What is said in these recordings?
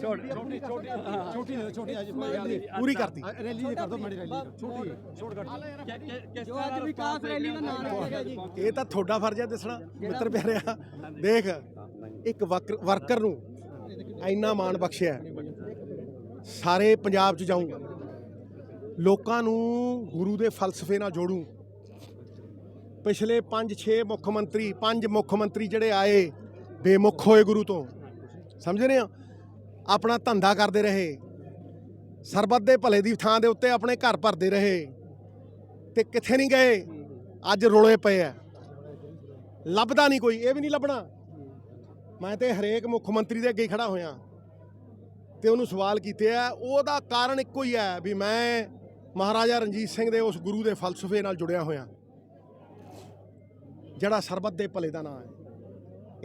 ਛੋਟੀ ਛੋਟੀ ਛੋਟੀ ਛੋਟੀ ਛੋਟੀ ਅੱਜ ਪੂਰੀ ਕਰਤੀ ਰੈਲੀ ਦੀ ਕਰ ਦੋ ਮਾੜੀ ਰੈਲੀ ਛੋਟੀ ਸ਼ਾਰਟਕਟ ਜੋ ਅੱਜ ਵਿਕਾਸ ਰੈਲੀ ਦਾ ਨਾਮ ਰੱਖਿਆ ਜੀ ਇਹ ਤਾਂ ਤੁਹਾਡਾ ਫਰਜ਼ ਹੈ ਦੱਸਣਾ, ਮਿੱਤਰ ਪਿਆਰਿਆ। ਦੇਖ, ਇੱਕ ਵਰਕ- ਵਰਕਰ ਨੂੰ ਇੰਨਾ ਮਾਣ ਬਖਸ਼ਿਆ ਸਾਰੇ ਪੰਜਾਬ 'ਚ ਜਾਊਂ, ਲੋਕਾਂ ਨੂੰ ਗੁਰੂ ਦੇ ਫਲਸਫੇ ਨਾਲ ਜੋੜੂ। ਪਿਛਲੇ 5-6 ਮੁੱਖ ਮੰਤਰੀ, ਪੰਜ ਮੁੱਖ ਮੰਤਰੀ ਜਿਹੜੇ ਆਏ ਬੇਮੁਖ ਹੋਏ ਗੁਰੂ ਤੋਂ। ਸਮਝ ਰਹੇ ਹੋ ਆਪਣਾ ਧੰਦਾ ਕਰਦੇ ਰਹੇ। ਸਰਬੱਤ ਦੇ ਭਲੇ ਦੀ ਥਾਂ ਦੇ ਉੱਤੇ ਆਪਣੇ ਘਰ ਭਰਦੇ ਰਹੇ। ਤੇ ਕਿੱਥੇ ਨਹੀਂ ਗਏ? ਅੱਜ ਰੋਲੇ ਪਏ ਆ ਲੱਭਦਾ ਨਹੀਂ ਕੋਈ। ਇਹ ਵੀ ਨਹੀਂ ਲੱਭਣਾ। ਮੈਂ ਤੇ ਹਰੇਕ ਮੁੱਖ ਮੰਤਰੀ ਦੇ ਅੱਗੇ ਹੀ ਖੜਾ ਹੋਇਆ। ਤੇ ਉਹਨੂੰ ਸਵਾਲ ਕੀਤੇ ਆ, ਉਹਦਾ ਕਾਰਨ ਇੱਕੋ ਹੀ ਹੈ ਵੀ ਮੈਂ ਮਹਾਰਾਜਾ ਰਣਜੀਤ ਸਿੰਘ ਦੇ ਉਸ ਗੁਰੂ ਦੇ ਫਲਸਫੇ ਨਾਲ ਜੁੜਿਆ ਹੋਇਆ। ਜਿਹੜਾ ਸਰਬੱਤ ਦੇ ਭਲੇ ਦਾ ਨਾਮ ਹੈ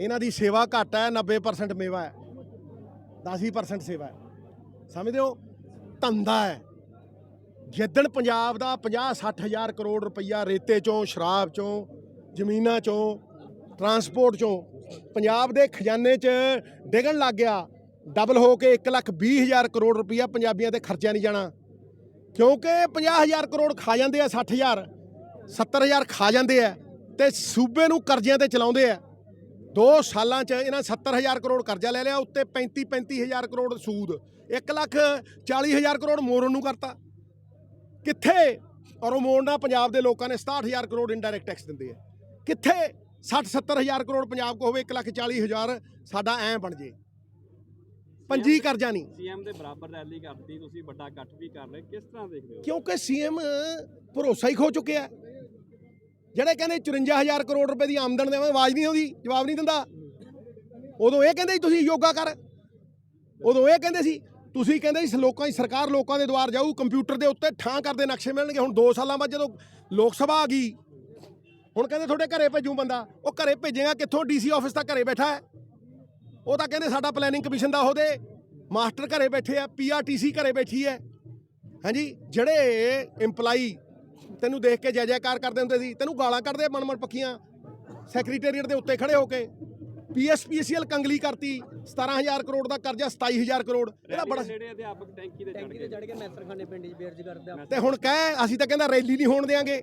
ਇਹਨਾਂ ਦੀ ਸੇਵਾ ਘੱਟ ਹੈ 90% ਮੇਵਾ ਹੈ। 10% ਸੇਵਾ ਹੈ। ਸਮਝਦੇ ਹੋ? ਧੰਦਾ ਹੈ। ਜਿੱਦਣ ਪੰਜਾਬ ਦਾ 50 60 ਹਜ਼ਾਰ ਕਰੋੜ ਰੁਪਈਆ ਰੇਤੇ ਚੋਂ, ਸ਼ਰਾਬ ਚੋਂ, ਜ਼ਮੀਨਾਂ ਚੋਂ ਟਰਾਂਸਪੋਰਟ ਚੋਂ ਪੰਜਾਬ ਦੇ ਖਜ਼ਾਨੇ 'ਚ ਡਿੱਗਣ ਲੱਗ ਗਿਆ ਡਬਲ ਹੋ ਕੇ 1 ਲੱਖ 20 ਹਜ਼ਾਰ ਕਰੋੜ ਰੁਪਈਆ ਪੰਜਾਬੀਆਂ ਤੇ ਖਰਚਿਆ ਨਹੀਂ ਜਾਣਾ। ਕਿਉਂਕਿ 50 ਹਜ਼ਾਰ ਕਰੋੜ ਖਾ ਜਾਂਦੇ ਆ 60 ਹਜ਼ਾਰ 70 ਹਜ਼ਾਰ ਖਾ ਜਾਂਦੇ ਆ ਤੇ ਸੂਬੇ ਨੂੰ ਕਰਜ਼ਿਆਂ ਤੇ ਚਲਾਉਂਦੇ ਆ। ਦੋ ਸਾਲਾਂ 'ਚ ਇਹਨਾਂ 70 ਹਜ਼ਾਰ ਕਰੋੜ ਕਰਜ਼ਾ ਲੈ ਲਿਆ ਉੱਤੇ 35 35 ਹਜ਼ਾਰ ਕਰੋੜ ਸੂਦ। 1 ਲੱਖ 40 ਹਜ਼ਾਰ ਕਰੋੜ ਮੋਰਨ ਨੂੰ ਕਰਤਾ। ਕਿੱਥੇ? ਔਰ ਉਹ ਮੋੜਨਾ ਪੰਜਾਬ ਦੇ ਲੋਕਾਂ ਨੇ 67 ਹਜ਼ਾਰ ਕਰੋੜ ਇਨਡਾਇਰੈਕਟ ਟੈਕਸ ਦਿੰਦੇ ਆ। ਕਿੱਥੇ? 60 70 ਹਜ਼ਾਰ ਕਰੋੜ ਪੰਜਾਬ ਕੋ ਹੋਵੇ 1 ਲੱਖ 40 ਹਜ਼ਾਰ ਸਾਡਾ ਐ ਬਣ ਜੇ। ਪੰਜੀ ਕਰਜ਼ਾ ਨਹੀਂ। ਸੀਐਮ ਦੇ ਬਰਾਬਰ ਰੈਲੀ ਕਰਤੀ ਤੁਸੀਂ ਵੱਡਾ ਇਕੱਠ ਵੀ ਕਰ ਰਹੇ ਕਿਸ ਤਰ੍ਹਾਂ ਦੇਖਦੇ ਹੋ? ਕਿਉਂਕਿ ਸੀਐਮ ਭਰੋਸਾ ਹੀ ਖੋ ਚੁੱਕਿਆ। ਜਿਹੜੇ ਕਹਿੰਦੇ 54000 ਕਰੋੜ ਰੁਪਏ ਦੀ ਆਮਦਨ ਦੇਵਾਂ, ਆਵਾਜ਼ ਨਹੀਂ ਆਉਂਦੀ, ਜਵਾਬ ਨਹੀਂ ਦਿੰਦਾ। ਉਦੋਂ ਇਹ ਕਹਿੰਦੇ ਸੀ, ਤੁਸੀਂ ਯੋਗਾ ਕਰ। ਉਦੋਂ ਇਹ ਕਹਿੰਦੇ ਸੀ, ਤੁਸੀਂ ਕਹਿੰਦੇ ਸੀ, ਲੋਕਾਂ ਦੀ ਸਰਕਾਰ ਲੋਕਾਂ ਦੇ ਦੁਆਰ ਜਾਊ, ਕੰਪਿਊਟਰ ਦੇ ਉੱਤੇ ਠਾਂ ਕਰਦੇ ਨਕਸ਼ੇ ਮਿਲਣਗੇ। ਹੁਣ 2 ਸਾਲਾਂ ਬਾਅਦ ਜਦੋਂ ਲੋਕ ਸਭਾ ਆ ਗਈ, ਹੁਣ ਕਹਿੰਦੇ ਤੁਹਾਡੇ ਘਰੇ ਭੇਜੂ ਬੰਦਾ। ਉਹ ਘਰੇ ਭੇਜੇਗਾ, ਕਿੱਥੋਂ ਡੀਸੀ ਆਫਿਸ ਤਾਂ ਘਰੇ ਬੈਠਾ ਹੈ। ਉਹ ਤਾਂ ਕਹਿੰਦੇ ਸਾਡਾ ਪਲੈਨਿੰਗ ਕਮਿਸ਼ਨ ਦਾ ਉਹਦੇ ਮਾਸਟਰ ਘਰੇ ਬੈਠੇ ਆ ਪੀਆਰਟੀਸੀ ਘਰੇ ਬੈਠੀ ਹੈ। ਹਾਂਜੀ, ਜਿਹੜੇ EMPLOYE ਤੈਨੂੰ ਦੇਖ ਕੇ ਜੈ ਜੈਕਾਰ ਕਰਦੇ ਹੁੰਦੇ ਸੀ ਤੈਨੂੰ ਗਾਲਾਂ ਕੱਢਦੇ ਮਨ ਮਨ ਪੱਕੀਆਂ ਸੈਕਟਰੀਏਟ ਦੇ ਉੱਤੇ ਖੜੇ ਹੋ ਕੇ ਪੀਐਸਪੀਸੀਐਲ ਕੰਗਲੀ ਕਰਤੀ 17000 ਕਰੋੜ ਦਾ ਕਰਜ਼ਾ 27000 ਕਰੋੜ। ਇਹਦਾ ਬੜਾ ਜਿਹੜੇ ਅਧਿਆਪਕ ਟੈਂਕੀ ਤੇ ਚੜ ਟੈਂਕੀ ਗਏ ਤੇ ਚੜ ਕੇ ਮੈਸਰਖਾਨੇ ਪਿੰਡ 'ਚ ਬੇਰੁਜ਼ਗਾਰ ਦਾ ਤੇ ਹੁਣ ਕਹਿ ਅਸੀਂ ਤਾਂ ਕਹਿੰਦਾ ਰੈਲੀ ਨਹੀਂ ਹੋਣ ਦੇਾਂਗੇ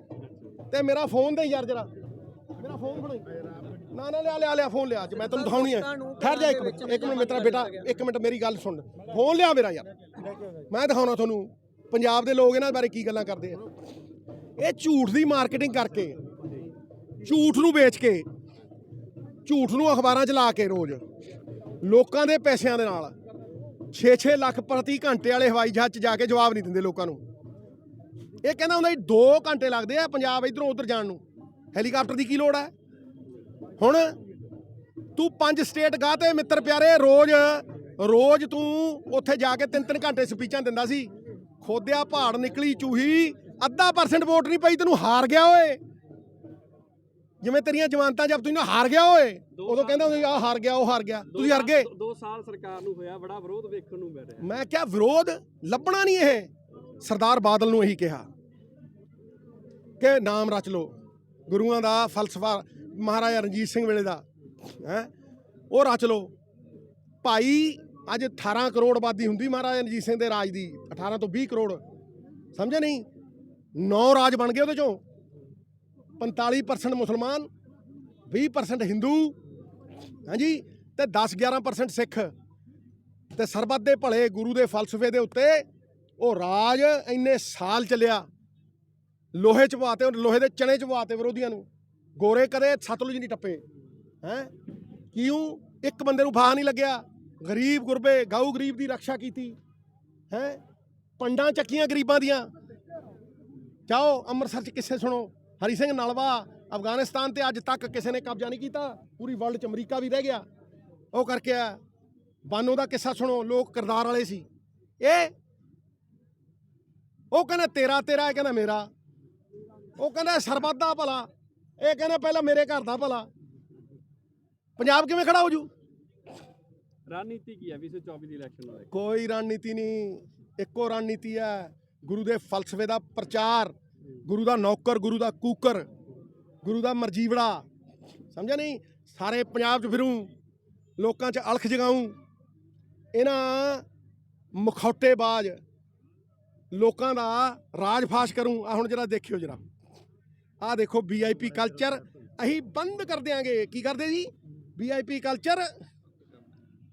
ਤੇ ਮੇਰਾ ਫੋਨ ਦੇ ਯਾਰ ਜਰਾ। ਮੇਰਾ ਫੋਨ ਫੜਾਈ ਨਾ ਨਾ ਲਿਆ ਲਿਆ ਲਿਆ ਫੋਨ ਲਿਆ। ਅੱਜ ਮੈਂ ਤੈਨੂੰ ਦਿਖਾਉਣੀ ਹੈ ਠਹਿਰ ਜਾ ਇੱਕ ਮਿੰਟ ਇੱਕ ਮਿੰਟ ਮੇਰਾ ਬੇਟਾ ਇੱਕ ਮਿੰਟ ਮੇਰੀ ਗੱਲ ਸੁਣ। ਫੋਨ ਲਿਆ ਮੇਰਾ ਯਾਰ। ਮੈਂ ਦਿਖਾਉਣਾ ਤੁਹਾਨੂੰ ਪੰਜਾਬ ਦੇ ਲੋਕ ਇਹਨਾਂ ਬਾਰੇ ਕੀ ਗੱਲਾਂ ਕਰਦੇ ਆ। ਇਹ ਝੂਠ ਦੀ ਮਾਰਕੀਟਿੰਗ ਕਰਕੇ। ਝੂਠ ਨੂੰ ਵੇਚ ਕੇ, ਝੂਠ ਨੂੰ ਅਖਬਾਰਾਂ 'ਚ ਲਾ ਕੇ ਰੋਜ਼। ਲੋਕਾਂ ਦੇ ਪੈਸਿਆਂ ਦੇ ਨਾਲ। 6-6 ਲੱਖ ਪ੍ਰਤੀ ਘੰਟੇ ਵਾਲੇ ਹਵਾਈ ਜਹਾਜ਼ 'ਚ ਜਾ ਕੇ ਜਵਾਬ ਨਹੀਂ ਦਿੰਦੇ ਲੋਕਾਂ ਨੂੰ। ਇਹ ਕਹਿੰਦਾ ਹੁੰਦਾ ਜੀ 2 ਘੰਟੇ ਲੱਗਦੇ ਆ ਪੰਜਾਬ ਇਧਰੋਂ ਉਧਰ ਜਾਣ ਨੂੰ। ਹੈਲੀਕਾਪਟਰ ਦੀ ਕੀ ਲੋੜ ਹੈ ਹੁਣ ਤੂੰ ਪੰਜ ਸਟੇਟ ਗਾਹ ਤੇ ਮਿੱਤਰ ਪਿਆਰੇ, ਰੋਜ਼ ਰੋਜ਼ ਤੂੰ ਉੱਥੇ ਜਾ ਕੇ ਤਿੰਨ ਤਿੰਨ ਘੰਟੇ ਸਪੀਚਾਂ ਦਿੰਦਾ ਸੀ। ਖੋਦਿਆ, ਪਹਾੜ ਨਿਕਲੀ, ਚੂਹੀ ਅੱਧਾ ਪਰਸੈਂਟ ਵੋਟ ਨਹੀਂ ਪਈ ਤੈਨੂੰ ਹਾਰ ਗਿਆ ਓਏ। ਜਿਵੇਂ ਤੇਰੀਆਂ ਜਮਾਨਤਾਂ ਜਬ ਤੂੰ ਨਾ ਹਾਰ ਗਿਆ ਓਏ ਉਦੋਂ ਕਹਿੰਦਾ ਹੁੰਦਾ ਆ ਹਾਰ ਗਿਆ ਉਹ ਹਾਰ ਗਿਆ। ਤੁਸੀਂ ਹਾਰ ਗਏ। 2 ਸਾਲ ਸਰਕਾਰ ਨੂੰ ਹੋਇਆ ਬੜਾ ਵਿਰੋਧ ਵੇਖਣ ਨੂੰ ਮਿਲ ਰਿਹਾ। ਮੈਂ ਕਿਹਾ ਵਿਰੋਧ ਲੱਭਣਾ ਨਹੀਂ ਇਹ। ਸਰਦਾਰ ਬਾਦਲ ਨੂੰ ਇਹੀ ਕਿਹਾ ਕਿ ਨਾਮ ਰਚ ਲਓ। ਗੁਰੂਆਂ ਦਾ ਫਲਸਫਾ ਮਹਾਰਾਜਾ ਰਣਜੀਤ ਸਿੰਘ ਵੇਲੇ ਦਾ ਹੈ ਉਹ ਰਚ ਲਓ। ਭਾਈ ਅੱਜ 18 ਕਰੋੜ ਆਬਾਦੀ ਹੁੰਦੀ ਮਹਾਰਾਜਾ ਰਣਜੀਤ ਸਿੰਘ ਦੇ ਰਾਜ ਦੀ 18 ਤੋਂ 20 ਕਰੋੜ। ਸਮਝੇ ਨਹੀਂ? ਨੌ ਰਾਜ ਬਣ ਗਏ ਉਹਦੇ ਚੋਂ। 45% ਮੁਸਲਮਾਨ 20% ਹਿੰਦੂ, ਹਾਂਜੀ, ਤੇ 10-11% ਸਿੱਖ। ਤੇ ਸਰਬੱਤ ਦੇ ਭਲੇ ਗੁਰੂ ਦੇ ਫਲਸਫੇ ਦੇ ਉੱਤੇ ਉਹ ਰਾਜ ਇੰਨੇ ਸਾਲ ਚੱਲਿਆ। ਲੋਹੇ ਚ ਪਵਾਤੇ ਲੋਹੇ ਦੇ ਚਣੇ ਚ ਪਵਾਤੇ ਵਿਰੋਧੀਆਂ ਨੂੰ। ਗੋਰੇ ਕਦੇ ਸਤਲੁਜ ਨਹੀਂ ਟੱਪੇ, ਹੈ? ਕਿਉਂ? ਇੱਕ ਬੰਦੇ ਨੂੰ ਫਾਹ ਨਹੀਂ ਲੱਗਿਆ। ਗਰੀਬ ਗੁਰਬੇ ਗਾਉ ਗਰੀਬ ਦੀ ਰੱਖਿਆ ਕੀਤੀ, ਹੈ? ਪੰਡਾਂ ਚੱਕੀਆਂ ਗਰੀਬਾਂ ਦੀਆਂ। ਜਾਓ ਅੰਮ੍ਰਿਤਸਰ ਚ ਕਿਸੇ ਸੁਣੋ। ਹਰੀ ਸਿੰਘ ਨਲਵਾ ਅਫਗਾਨਿਸਤਾਨ ਤੇ ਅੱਜ ਤੱਕ ਕਿਸੇ ਨੇ ਕਬਜ਼ਾ ਨਹੀਂ ਕੀਤਾ। ਪੂਰੀ ਵਰਲਡ ਚ ਅਮਰੀਕਾ ਵੀ ਰਹਿ ਗਿਆ। ਉਹ ਕਰਕੇ ਆ ਬਾਨੋ ਦਾ ਕਿੱਸਾ ਸੁਣੋ ਲੋਕ ਕਿਰਦਾਰ ਵਾਲੇ ਸੀ। ਇਹ ਉਹ ਕਹਿੰਦਾ ਤੇਰਾ ਤੇਰਾ ਇਹ ਕਹਿੰਦਾ ਮੇਰਾ। ਉਹ ਕਹਿੰਦਾ ਸਰਬੱਤ ਦਾ ਭਲਾ। ਇਹ ਕਹਿੰਦਾ ਪਹਿਲਾਂ ਮੇਰੇ ਘਰ ਦਾ ਭਲਾ। ਪੰਜਾਬ ਕਿਵੇਂ ਖੜਾ ਹੋ ਜੂ? ਰਣਨੀਤੀ ਕੀ ਹੈ? 2024 ਦੀ ਇਲੈਕਸ਼ਨ ਨੂੰ ਕੋਈ ਰਣਨੀਤੀ ਨਹੀਂ। ਇੱਕੋ ਰਣਨੀਤੀ ਹੈ। ਗੁਰੂ ਦੇ ਫਲਸਫੇ ਦਾ ਪ੍ਰਚਾਰ, ਗੁਰੂ ਦਾ ਨੌਕਰ, ਗੁਰੂ ਦਾ ਕੂਕਰ, ਗੁਰੂ ਦਾ ਮਰਜੀਵੜਾ। ਸਮਝਿਆ ਨਹੀਂ? ਸਾਰੇ ਪੰਜਾਬ 'ਚ ਫਿਰੂ, ਲੋਕਾਂ 'ਚ ਅਲਖ ਜਗਾਊਂ। ਇਹਨਾਂ ਮੁਖੌਟੇਬਾਜ਼ ਲੋਕਾਂ ਦਾ ਰਾਜ ਫਾਸ਼ ਕਰੂੰ। ਆ ਹੁਣ ਜਰਾ ਦੇਖਿਓ ਜਰਾ। ਆ ਦੇਖੋ ਵੀਆਈਪੀ ਕਲਚਰ ਅਸੀਂ ਬੰਦ ਕਰ ਦਿਆਂਗੇ। ਕੀ ਕਰਦੇ ਜੀ? ਵੀਆਈਪੀ ਕਲਚਰ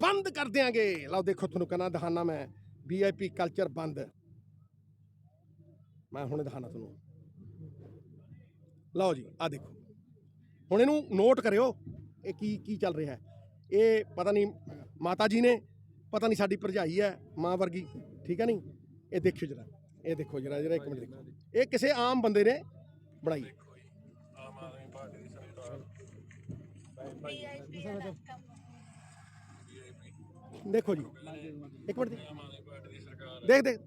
ਬੰਦ ਕਰ ਦਿਆਂਗੇ। ਲਓ ਦੇਖੋ ਤੁਹਾਨੂੰ ਕਹਿੰਦਾ ਦਿਖਾਣਾ ਮੈਂ। ਵੀਆਈਪੀ ਕਲਚਰ ਬੰਦ। ਮੈਂ ਹੁਣ ਦਿਖਾਣਾ ਤੁਹਾਨੂੰ। ਲਓ ਜੀ ਆ ਦੇਖੋ। ਹੁਣ ਇਹਨੂੰ ਨੋਟ ਕਰਿਓ, ਇਹ ਕੀ ਕੀ ਚੱਲ ਰਿਹਾ ਹੈ। ਇਹ ਪਤਾ ਨਹੀਂ ਮਾਤਾ ਜੀ ਨੇ, ਪਤਾ ਨਹੀਂ ਸਾਡੀ ਭਰਜਾਈ ਹੈ, ਮਾਂ ਵਰਗੀ, ਠੀਕ ਹੈ ਨਹੀਂ? ਇਹ ਦੇਖਿਓ ਜਰਾ, ਇਹ ਦੇਖੋ ਜਰਾ ਜਰਾ ਇੱਕ ਮਿੰਟ ਦੇਖੋ। ਇਹ ਕਿਸੇ ਆਮ ਬੰਦੇ ਨੇ ਬਣਾਈ। ਹੈ। ਦੇਖੋ ਜੀ, ਇੱਕ ਮਿੰਟ ਦੇਖ ਦੇਖ।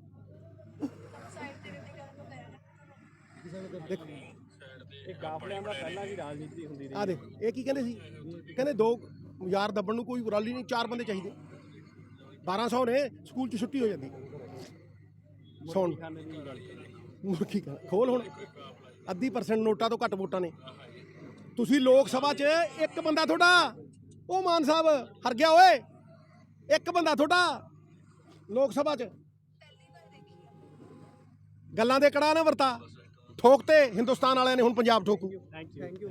ਦੇਖ ਇਹ ਕਾਫਲਿਆਂ ਦਾ ਪਹਿਲਾਂ ਵੀ ਰਾਜਨੀਤੀ ਹੁੰਦੀ ਰਹੀ। ਆ ਦੇਖ ਇਹ ਕੀ ਕਹਿੰਦੇ ਸੀ? ਕਹਿੰਦੇ ਦੋ ਯਾਰ ਦੱਬਣ ਨੂੰ ਕੋਈ ਰੈਲੀ ਨਹੀਂ ਚਾਰ ਬੰਦੇ ਚਾਹੀਦੇ। 1200 ਨੇ ਸਕੂਲ 'ਚ ਛੁੱਟੀ ਹੋ ਜਾਂਦੀ। ਸੌਣ। ਮੁਰਖੀ ਖਾ ਖੋਲ ਹੁਣ। ਅੱਧੀ ਪਰਸੈਂਟ ਨੋਟਾਂ ਤੋਂ ਘੱਟ ਵੋਟਾਂ ਨੇ। ਤੁਸੀਂ ਲੋਕ ਸਭਾ 'ਚ ਇੱਕ ਬੰਦਾ ਤੁਹਾਡਾ ਉਹ ਮਾਨ ਸਾਹਿਬ ਹਰ ਗਿਆ ਓਏ। ਇੱਕ ਬੰਦਾ ਤੁਹਾਡਾ ਲੋਕ ਸਭਾ 'ਚ। ਗੱਲਾਂ ਦੇ ਕੜਾ ਨਾ ਵਰਤਾ। ਠੋਕ ਤੇ ਹਿੰਦੁਸਤਾਨ ਵਾਲਿਆਂ ਨੇ ਹੁਣ ਪੰਜਾਬ ਠੋਕੂ। Thank you